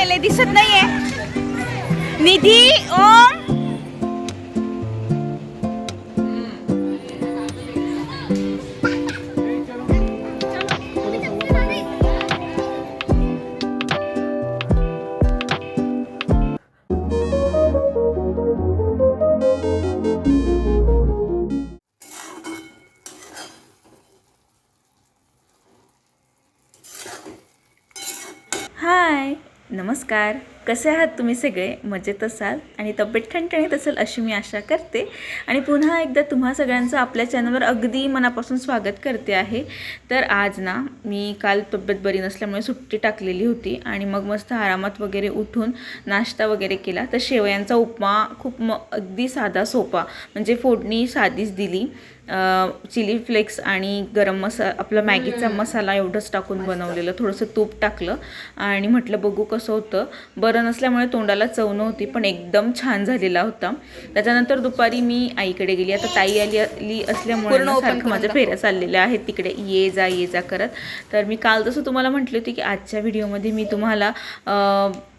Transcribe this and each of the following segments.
गेले दिसत नाहीये. निधी ओ नमस्कार. कसे आहात तुम्ही सगळे? मजेत असाल? आणि तब्येत ठणठणीत असेल अशी मी आशा करते. आणि पुन्हा एकदा तुम्हा सगळ्यांचं आपल्या चॅनलवर अगदी मनापासून स्वागत करते आहे. तर आज ना मी काल तब्येत बरी नसल्यामुळे सुट्टी टाकलेली होती. आणि मग मस्त आरामात वगैरे उठून नाश्ता वगैरे केला. तर शेवयांचा उपमा खूप म अगदी साधा सोपा म्हणजे फोडणी साधीच दिली. चिली फ्लेक्स आणि गरम मसा आपला मॅगीचा मसाला एवढंच टाकून बनवलेलं थोडंसं तूप टाकलं आणि म्हटलं बघू कसं होतं. बरं नसल्यामुळे तोंडाला चव नव्हती पण एकदम छान झालेला होता. त्याच्यानंतर दुपारी मी आईकडे गेली. आता ताई आली आली असल्यामुळे सारखं माझ्या फेऱ्या चाललेल्या आहेत. तिकडे ये जा ये जा करत. तर मी काल जसं तुम्हाला म्हटली होती की आजच्या व्हिडिओमध्ये मी तुम्हाला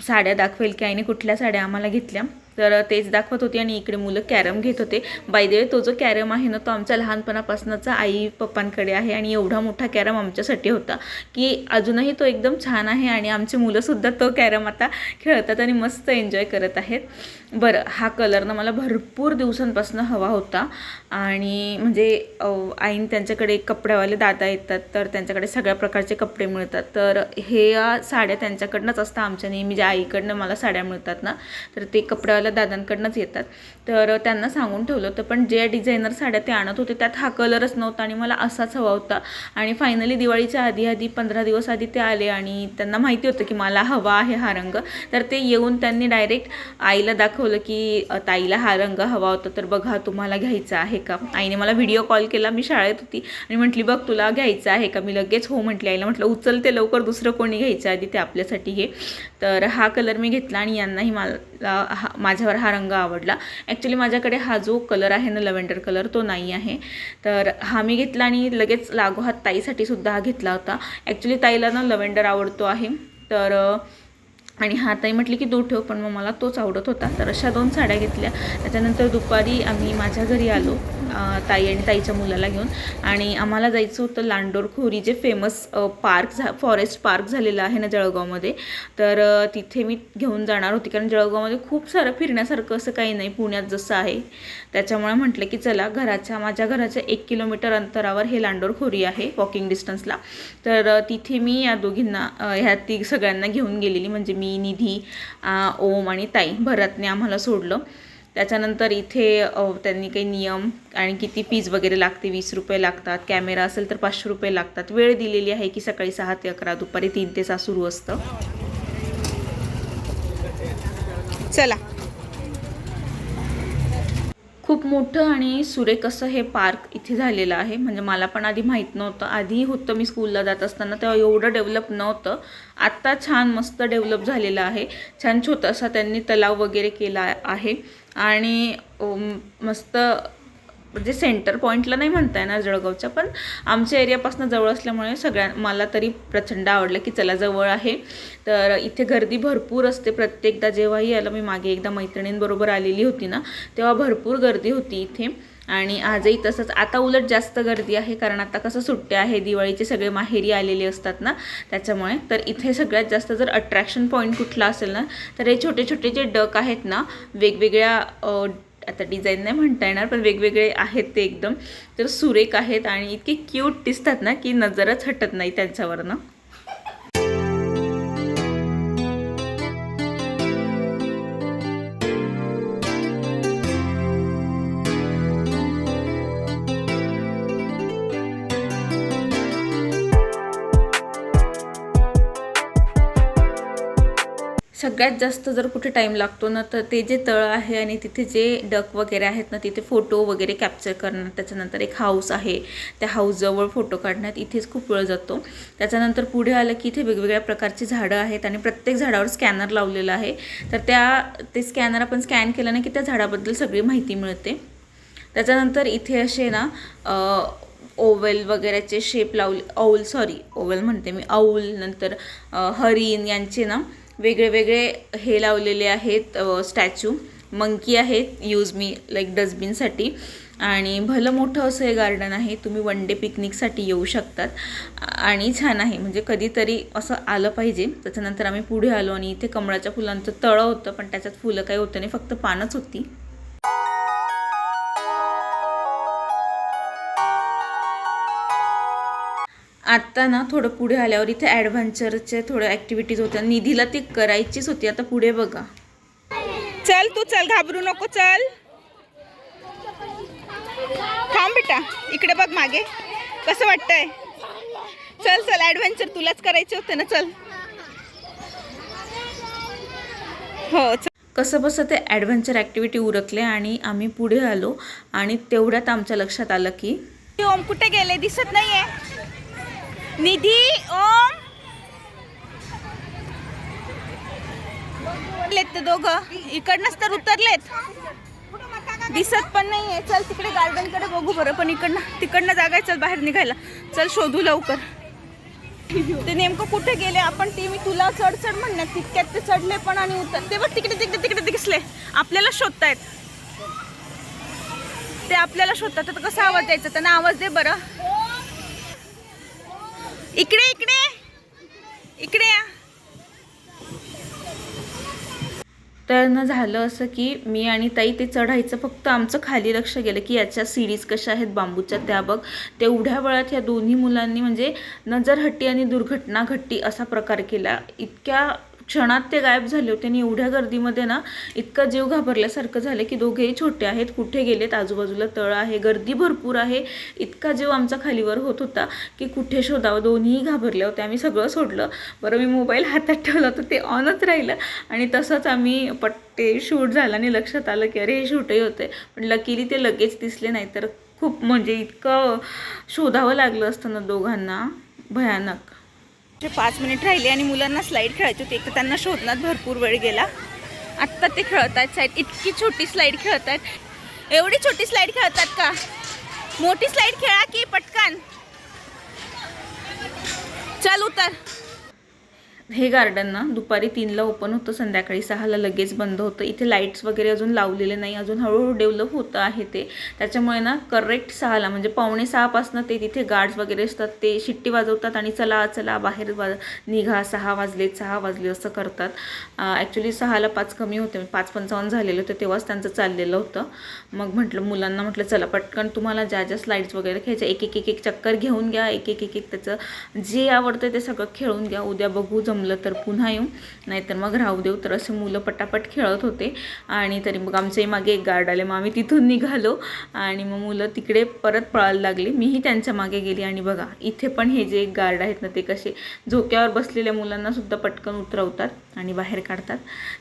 साड्या दाखवेल की आईने कुठल्या साड्या आम्हाला घेतल्या. तर तेच दाखवत होती आणि इकडे मुलं कॅरम घेत होते. बाय तो जो कॅरम आहे ना तो आमच्या लहानपणापासूनचा आई पप्पांकडे आहे आणि एवढा मोठा कॅरम आमच्यासाठी होता की अजूनही तो एकदम छान आहे आणि आमची मुलंसुद्धा तो कॅरम आता खेळतात आणि मस्त एन्जॉय करत आहेत. बरं हा कलर ना मला भरपूर दिवसांपासून हवा होता आणि म्हणजे आईन त्यांच्याकडे कपड्यावाले दादा येतात तर त्यांच्याकडे सगळ्या प्रकारचे कपडे मिळतात. तर हे साड्या त्यांच्याकडनंच असतात आमच्या नेहमी ज्या आईकडनं मला साड्या मिळतात ना तर ते शिवायला दादांकडनंच येतात. तर त्यांना सांगून ठेवलं होतं पण जे डिझायनर साड्या ते आणत होते त्यात हा कलरच नव्हता आणि मला असाच हवा होता. आणि फायनली दिवाळीच्या आधी आधी पंधरा दिवस आधी ते आले आणि त्यांना माहिती होतं की मला हवा आहे हा रंग. तर ते येऊन त्यांनी डायरेक्ट आईला दाखवलं की ताईला हा रंग हवा होता तर बघा तुम्हाला घ्यायचा आहे का? आईने मला व्हिडिओ कॉल केला मी शाळेत होती आणि म्हटली बघ तुला घ्यायचं आहे का? मी लगेच हो म्हटली आईला म्हटलं उचलते लवकर दुसरं कोणी घ्यायचं आधी ते आपल्यासाठी हे तर हा कलर मी घेतला आणि यांनाही मला हा माझ्यावर हा रंग आवडला. ॲक्च्युली माझ्याकडे हा जो कलर आहे ना लव्हेंडर कलर तो नाही आहे. तर हा मी घेतला आणि लगेच लागोहात ताईसाठी सुद्धा हा घेतला होता. ॲक्च्युली ताईला ना लव्हेंडर आवडतो आहे. तर आणि हा ताई म्हटली की दो ठेव पण मग मला तोच आवडत होता. तर अशा दोन साड्या घेतल्या. त्याच्यानंतर दुपारी आम्ही माझ्या घरी आलो. ताई आणि ताईच्या मुलाला घेऊन. आणि आम्हाला जायचं होतं लांडोर खोरी जे फेमस पार्क झा फॉरेस्ट पार्क झालेलं आहे ना जळगावमध्ये. तर तिथे मी घेऊन जाणार होती. कारण जळगावमध्ये खूप सारं फिरण्यासारखं असं काही नाही. पुण्यात जसं आहे. त्याच्यामुळे म्हटलं की चला घराच्या माझ्या घराच्या एक किलोमीटर अंतरावर हे लांडोर खोरी आहे वॉकिंग डिस्टन्सला तर तिथे मी या दोघींना ह्या ती सगळ्यांना घेऊन गेलेली. म्हणजे मी निधी ओम आणि ताई. भरतने आम्हाला सोडलं. त्याच्यानंतर इथे त्यांनी काही नियम आणि किती फीज वगैरे लागते वीस रुपये लागतात कॅमेरा असेल तर पाचशे रुपये लागतात. वेळ दिलेली आहे की सकाळी सहा ते अकरा दुपारी तीन ते सहा सुरू असतं. चला. खूप मोठं आणि सुरेख असं हे पार्क इथे झालेलं आहे. म्हणजे मला पण आधी माहीत नव्हतं. आधी होतं मी स्कूलला जात असताना तेव्हा एवढं डेव्हलप नव्हतं. आत्ता छान मस्त डेव्हलप झालेलं आहे. छान छोटासा त्यांनी तलाव वगैरे केला आहे. आणि मस्त म्हणजे सेंटर पॉईंटला नाही म्हणता येणार जळगावच्या पण आमच्या एरियापासून जवळ असल्यामुळे सगळ्या मला तरी प्रचंड आवडलं की चला जवळ आहे. तर इथे गर्दी भरपूर असते. प्रत्येकदा जेव्हाही आलं मी मागे एकदा मैत्रिणींबरोबर आलेली होती ना तेव्हा भरपूर गर्दी होती इथे. आणि आजही तसंच. आता उलट जास्त गर्दी आहे कारण आता कसं सुट्ट्या आहे दिवाळीचे सगळे माहेरी आलेले असतात ना त्याच्यामुळे. तर इथे सगळ्यात जास्त जर अट्रॅक्शन पॉईंट कुठला असेल ना तर हे छोटे छोटे जे डक आहेत ना वेगवेगळ्या आता डिझाईन नाही म्हणता येणार पण वेगवेगळे आहेत ते एकदम. तर सुरेख आहेत आणि इतके क्यूट दिसतात ना की नजरच हटत नाही त्यांच्यावरनं सगळ्यात जास्त जर कुठे टाईम लागतो ना तर ते जे तळ आहे आणि तिथे जे डक वगैरे आहेत ना तिथे फोटो वगैरे कॅप्चर करण्यात त्याच्यानंतर एक हाऊस आहे. त्या हाऊसजवळ फोटो काढण्यात इथेच खूप वेळ जातो. त्याच्यानंतर पुढे आलं की इथे वेगवेगळ्या प्रकारची झाडं आहेत आणि प्रत्येक झाडावर स्कॅनर लावलेलं आहे. तर त्या ते स्कॅनर आपण स्कॅन केलं ना की त्या झाडाबद्दल सगळी माहिती मिळते. त्याच्यानंतर इथे असे ना ओवेल वगैरेचे शेप लावले औल सॉरी ओवेल म्हणते मी औल नंतर हरिण यांचे ना वेगळे वेगळे हे लावलेले आहेत स्टॅच्यू. मंकी आहेत यूज मी लाईक डस्टबिनसाठी. आणि भलं मोठं असं हे गार्डन आहे तुम्ही वन डे पिकनिकसाठी येऊ शकतात. आणि छान आहे म्हणजे कधीतरी असं आलं पाहिजे. त्याच्यानंतर आम्ही पुढे आलो आणि इथे कमळाच्या फुलांचं तळं होतं पण त्याच्यात फुलं काही होतं नाही फक्त पानच होती. आत्ता ना थोडं पुढे आल्यावर इथे ॲडव्हेंचरचे थोड्या ॲक्टिव्हिटीज होत्या निधीला ती करायचीच होती. आता पुढे बघा. चल तू चल घाबरू नको चल. थांब बेटा. इकडे बघ मागे. कसं वाटतंय? चल चल ॲडव्हेंचर तुलाच करायचे होते ना चल. हो चल. कसं बसं ते ॲडव्हेंचर ॲक्टिव्हिटी उरकले आणि आम्ही पुढे आलो. आणि तेवढ्यात आमच्या लक्षात आलं की ओम कुठे गेले? दिसत नाही आहे निधी ओम. उतरलेत ते दोघं. इकडनंच तर उतरलेत. दिसत पण नाहीये. चल तिकडे गार्डनकडे बघू बरं पण इकडनं तिकडनं जागा आहे चल बाहेर निघायला. चल शोधू लवकर. ते नेमकं कुठे गेले? आपण ते मी तुला चढ चढ म्हणणार तितक्यात ते चढले पण आणि उतर ते बघ तिकडे तिकडे तिकडे दिसले. आपल्याला शोधतायत. ते आपल्याला शोधतात. तर कसा आवाज द्यायचा? त्यांना आवाज दे बरं. इकडे इकडे. इकडे या. तर न झालं असं की मी आणि ताई ते चढायचं फक्त आमचं खाली लक्ष गेलं की याच्या सिरीज कशा आहेत बांबूच्या त्या बघ. तेवढ्या वेळात या दोन्ही मुलांनी म्हणजे नजरहट्टी आणि दुर्घटना घट्टी असा प्रकार केला. इतक्या क्षणात ते गायब झाले होते आणि एवढ्या गर्दीमध्ये ना इतका जीव घाबरल्यासारखं झालं की दोघेही छोटे आहेत कुठे गेलेत आजूबाजूला तळ आहे गर्दी भरपूर आहे. इतका जीव आमचा खालीवर होत होता की कुठे शोधावं? दोन्हीही घाबरल्या होत्या. आम्ही सगळं सोडलं. बरं मी मोबाईल हातात ठेवला तर ते ऑनच राहिलं. आणि तसंच आम्ही पट्टे शूट झालं आणि लक्षात आलं की अरे हे शूटही होते पण लकीली ते लगेच दिसले नाही. तर खूप म्हणजे इतकं शोधावं लागलं असतं ना दोघांना. भयानक. जे पाच मिनिट राहिले आणि मुलांना स्लाईड खेळायची होती. एक तर त्यांना शोधण्यात भरपूर वेळ गेला. आत्ता ते खेळत आहेत साईड इतकी छोटी स्लाईड खेळत आहेत एवढी छोटी स्लाईड खेळतात का? मोठी स्लाईड खेळा की पटकन. चल उतर. हे गार्डन ना दुपारी तीनला ओपन होतं संध्याकाळी सहाला लगेच बंद होतं. इथे लाईट्स वगैरे अजून लावलेले नाही अजून हळूहळू डेव्हलप होतं आहे ते. त्याच्यामुळे ना करेक्ट सहाला म्हणजे पावणे सहापासनं ते तिथे गार्ड्स वगैरे असतात ते शिट्टी वाजवतात आणि चला चला बाहेर वा निघा सहा वाजले सहा वाजले असं करतात. ॲक्च्युली सहाला पाच कमी होते पाच पंचावन्न झालेले होते तेव्हाच त्यांचं चाललेलं होतं. मग म्हटलं मुलांना म्हटलं चला पटकन तुम्हाला ज्या ज्या स्लाईड्स वगैरे खेळायच्या एक एक एक एक चक्कर घेऊन घ्या एक एक एक एक त्याचं जे आवडतं ते सगळं खेळून घ्या. उद्या बघू जम जमलं तर पुन्हा येऊ. नाहीतर मग राहू देऊ. तर असे मुलं पटापट खेळत होते. आणि तरी मग आमच्याही मागे एक गार्ड आले. मग आम्ही तिथून निघालो. आणि मग मुलं तिकडे परत पळायला लागली. मीही त्यांच्या मागे गेली. आणि बघा इथे पण हे जे गार्ड आहेत ना ते कसे झोक्यावर बसलेल्या मुलांनासुद्धा पटकन उतरवतात आणि बाहेर काढतात.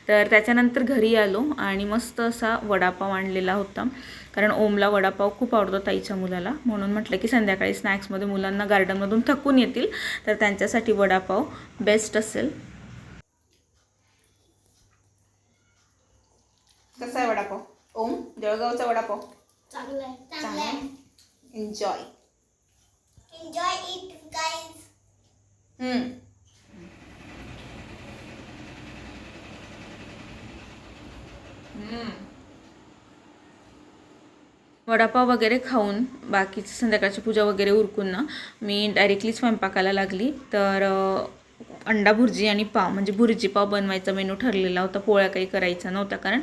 तर त्याच्यानंतर घरी आलो. आणि मस्त असा वडापाव आणलेला होता. कारण ओमला वडापाव खूप आवडतो ताईच्या मुलाला. म्हणून म्हटलं की संध्याकाळी स्नॅक्समध्ये मुलांना गार्डनमधून थकून येतील तर त्यांच्यासाठी वडापाव बेस्ट असेल. कसा आहे वडापाव? ओम जळगावचा वडापाव? चांगलं आहे. चांगलं आहे. Enjoy enjoy it guys vada pav वगैरे खाऊन बाकीची संध्याकाळची पूजा वगैरे उरकून ना मी डायरेक्टली स्वयंपाकाला लागली. तर अंडा भुर्जी आणि पाव म्हणजे भुर्जी पाव बनवायचा मेनू ठरलेला होता. पोळ्या काही करायचा नव्हता कारण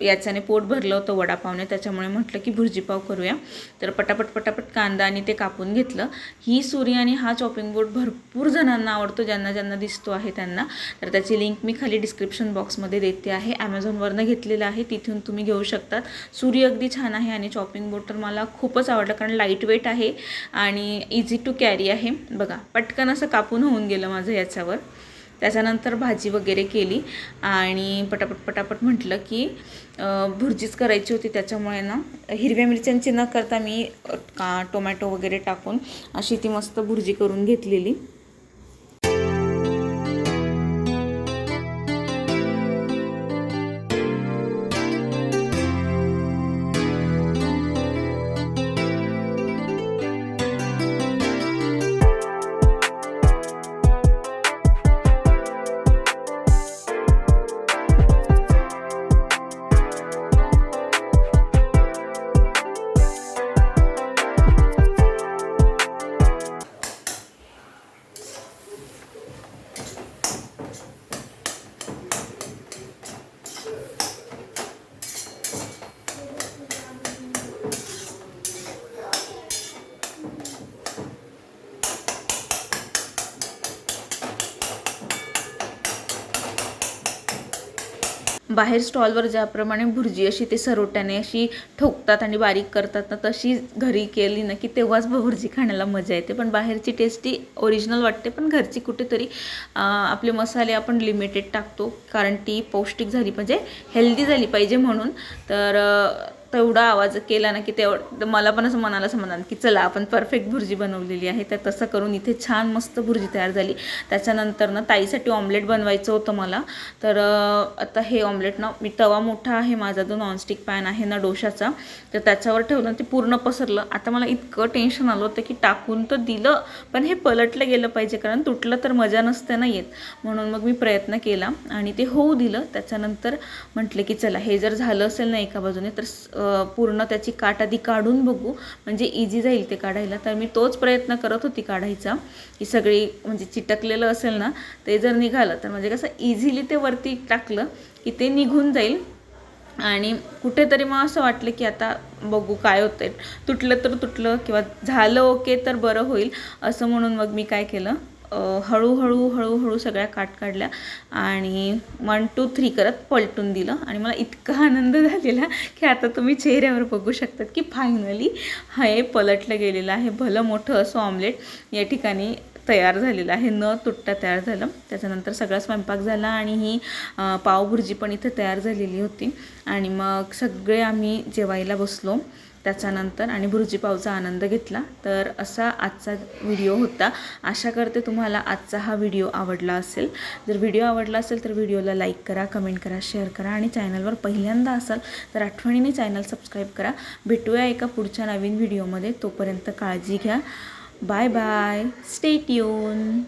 याच्याने पोट भरलं होतं वडापावने त्याच्यामुळे म्हटलं की भुर्जीपाव करूया. तर पटापट पटापट कांदा आणि ते कापून घेतलं. ही सुरी आणि हा चॉपिंग बोर्ड भरपूर जणांना आवडतो ज्यांना ज्यांना दिसतो आहे त्यांना. तर त्याची लिंक मी खाली डिस्क्रिप्शन बॉक्समध्ये देते आहे. ॲमेझॉनवरनं घेतलेलं आहे तिथून तुम्ही घेऊ शकतात. सुरी अगदी छान आहे आणि चॉपिंग बोर्ड तर मला खूपच आवडलं कारण लाइट वेट आहे आणि इझी टू कॅरी आहे. बघा पटकन असं कापून होऊन गेलं माझं याच्यावर. त्याच्यानंतर भाजी वगैरे केली आणि पटापट पटापट म्हटलं की भुर्जीच करायची होती त्याच्यामुळे ना हिरव्या मिरच्यांची न करता मी का टोमॅटो वगैरे टाकून अशी ती मस्त भुर्जी करून घेतलेली. बाहेर स्टॉलवर ज्याप्रमाणे भुर्जी अशी ते सरोट्याने अशी ठोकतात आणि बारीक करतात ना तशी घरी केली ना की तेव्हाच भुर्जी खाण्याला मजा येते. पण बाहेरची टेस्टी ओरिजिनल वाटते पण घरची कुठेतरी आपले मसाले आपण लिमिटेड टाकतो कारण ती पौष्टिक झाली म्हणजे हेल्दी झाली पाहिजे म्हणून. तर तेवढा आवाज केला ना की तेवढं मला पण असं मनाला समाधान की चला आपण परफेक्ट भुर्जी बनवलेली आहे. तर तसं करून इथे छान मस्त भुर्जी तयार झाली. त्याच्यानंतर ना ताईसाठी ऑमलेट बनवायचं होतं मला. तर आता हे ऑमलेट ना मी तवा मोठा आहे माझा जो नॉनस्टिक पॅन आहे ना डोशाचा तर त्याच्यावर ठेवलं ते पूर्ण पसरलं. आता मला इतकं टेन्शन आलं होतं की टाकून तर दिलं पण हे पलटलं गेलं पाहिजे कारण तुटलं तर मजा नसते ना येत. म्हणून मग मी प्रयत्न केला आणि ते होऊ दिलं. त्याच्यानंतर म्हटलं की चला हे जर झालं असेल ना एका बाजूने तर पूर्ण त्याची काट आधी काढून बघू. म्हणजे इझी जाईल ते काढायला. तर मी तोच प्रयत्न करत होती काढायचा. की सगळी म्हणजे चिटकलेलं असेल ना ते जर निघालं तर म्हणजे कसं इझिली ते वरती टाकलं की ते निघून जाईल. आणि कुठेतरी मग असं वाटलं की आता बघू काय होतंय. तुटलं तर तुटलं किंवा झालं ओके तर बरं होईल. असं म्हणून मग मी काय केलं? हळूहळू हळूहळू सगळ्या काट काढल्या आणि वन टू थ्री करत पलटून दिलं. आणि मला इतका आनंद झालेला की आता तुम्ही चेहऱ्यावर बघू शकतात की फायनली हे पलटलं गेलेलं आहे. भलं मोठं असं ऑमलेट या ठिकाणी तयार झालेलं आहे. न तुटता तयार झालं. त्याच्यानंतर सगळा स्वयंपाक झाला आणि ही पावभुर्जी पण इथं तयार झालेली होती. आणि मग सगळे आम्ही जेवायला बसलो. त्याच्यानंतर आणि भुर्जीपावचा आनंद घेतला. तर असा आजचा व्हिडिओ होता. आशा करते तुम्हाला आजचा हा व्हिडिओ आवडला असेल. जर व्हिडिओ आवडला असेल तर व्हिडिओला लाईक करा कमेंट करा शेअर करा आणि चॅनलवर पहिल्यांदा असाल तर आठवणीने चॅनल सबस्क्राईब करा. भेटूया एका पुढच्या नवीन व्हिडिओमध्ये. तोपर्यंत काळजी घ्या. Bye bye. Stay tune